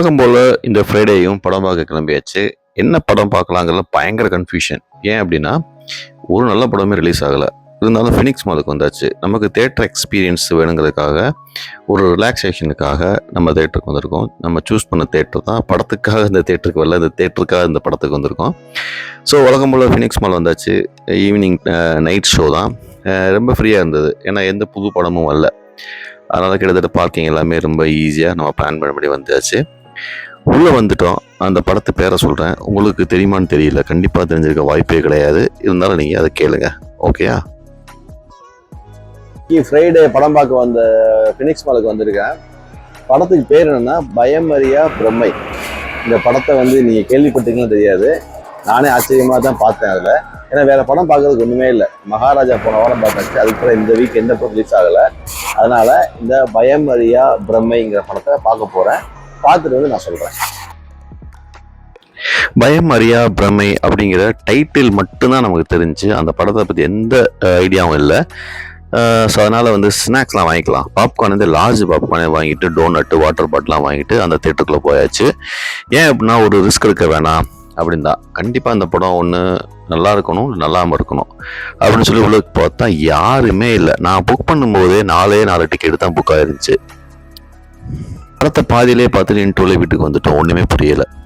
வழக்கம் போல் இந்த ஃப்ரைடேயும் படம் பார்க்க கிளம்பியாச்சு. என்ன படம் பார்க்கலாங்கிறதுல பயங்கர கன்ஃபியூஷன் ஏன் அப்படின்னா ஒரு நல்ல படமே ரிலீஸ் ஆகலை. இருந்தாலும் ஃபினிக்ஸ் மாலுக்கு வந்தாச்சு. நமக்கு தேட்டர் எக்ஸ்பீரியன்ஸ் வேணுங்கிறதுக்காக ஒரு ரிலாக்ஸேஷனுக்காக நம்ம தேட்டருக்கு வந்திருக்கோம். நம்ம சூஸ் பண்ண தேட்டர் தான் படத்துக்காக இந்த தேட்டருக்கு வரல இந்த தேட்டருக்காக இந்த படத்துக்கு வந்திருக்கோம். ஸோ வழக்கம் போல் ஃபினிக்ஸ் மால் வந்தாச்சு. ஈவினிங் நைட் ஷோ தான். ரொம்ப ஃப்ரீயாக இருந்தது. ஏன்னா எந்த புது படமும் வரல. அதனால் கிட்டத்தட்ட பார்க்கிங் எல்லாமே ரொம்ப ஈஸியாக நம்ம பிளான் பண்ணபடி வந்தாச்சு உள்ளே வந்துட்டோம். அந்த படத்து பேரை சொல்கிறேன் உங்களுக்கு தெரியுமான்னு தெரியல. கண்டிப்பாக தெரிஞ்சிருக்க வாய்ப்பே கிடையாது. இருந்தாலும் நீங்கள் அதை கேளுங்க. ஓகேயா ஃப்ரைடே படம் பார்க்க வந்த ஃபினிக்ஸ் மாலுக்கு வந்திருக்கேன். படத்துக்கு பேர் என்னன்னா பயமறியா பிரம்மை. இந்த படத்தை வந்து நீங்கள் கேள்விப்பட்டீங்கன்னு தெரியாது. நானே ஆச்சரியமாக தான் பார்த்தேன் அதில். ஏன்னா வேறு படம் பார்க்கறதுக்கு ஒன்றுமே இல்லை. மகாராஜா போன வாரம் பார்த்தாச்சு. அதுக்கப்புறம் இந்த வீக் எந்த படம் ரிலீஸ் ஆகலை. அதனால் இந்த பயமறியா பிரம்மைங்கிற படத்தை பார்க்க போகிறேன் பார்த்துட்டு வந்து நான் சொல்கிறேன் பயம் அறியா பிரமை அப்படிங்கிற டைட்டில் மட்டும்தான் நமக்கு தெரிஞ்சு அந்த படத்தை பற்றி எந்த ஐடியாவும் இல்லை. ஸோ அதனால் வந்து ஸ்நாக்ஸ்லாம் வாங்கிக்கலாம். பாப்கார்ன் வந்து லார்ஜ் பாப்கார்னே வாங்கிட்டு டோனட்டு வாட்டர் பாட்டிலாம் வாங்கிட்டு அந்த தேட்டருக்குள்ளே போயாச்சு. ஏன் அப்படின்னா ஒரு ரிஸ்க் எடுக்க வேணாம் அப்படின்னு தான் கண்டிப்பாக அந்த படம் ஒன்று நல்லா இருக்கணும் நல்லாமல் இருக்கணும் அப்படின்னு சொல்லி உள்ள பார்த்தா யாருமே இல்லை. நான் புக் பண்ணும்போதே நாலே நாலு டிக்கெட் தான் புக் ஆயிருந்துச்சு. அடுத்த பாதியிலே பார்த்துட்டு இன்டர்வியூல வீட்டுக்கு வந்துட்டோம். ஒன்றுமே புரியலை.